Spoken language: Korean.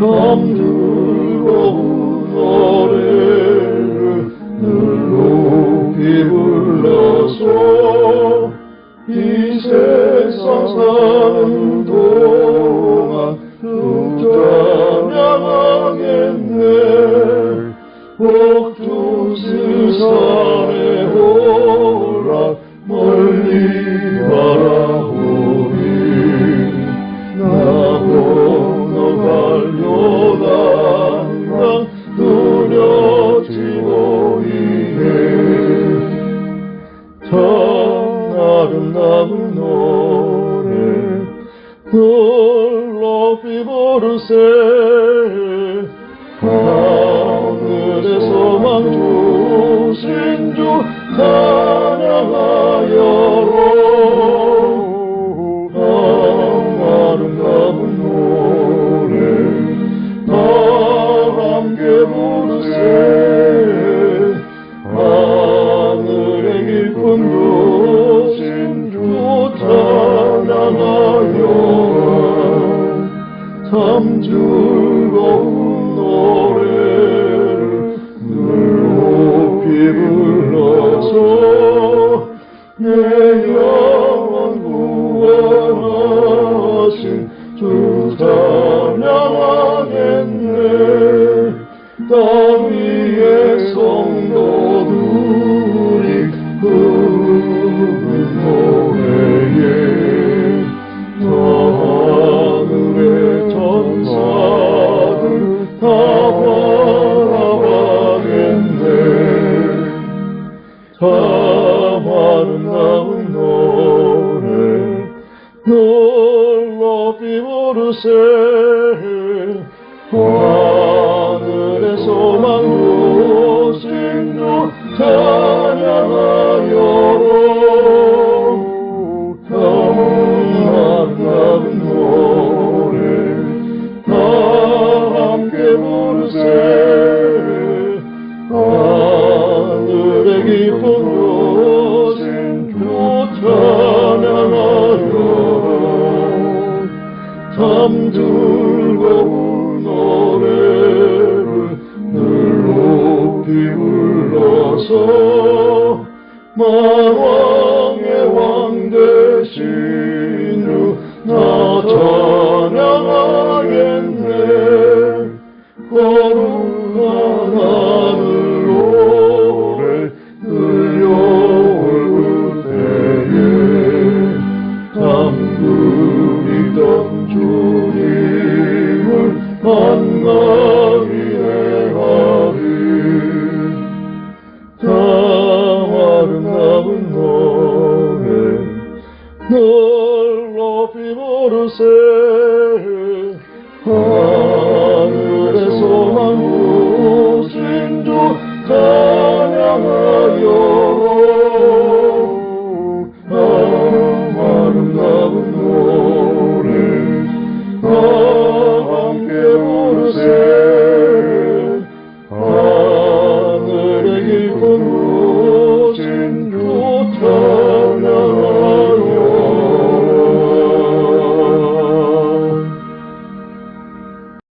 남들고 나를 늘 높이 불러서 이 세상 사는 동안 죽자 하겠네. 복주스산에 오라 멀리 바라보니 나보 아름다운 노래. 널 높이 부르세 하늘에서만 주신 주 찬양하 참 즐거운 노래를 늘 높이 불러서 내 널 높이 부르세 하늘에서만 오신 주 찬양하 주옵소서. 만왕의 왕 되신 주나 찬양하겠네. 거룩하나 nullo fimur se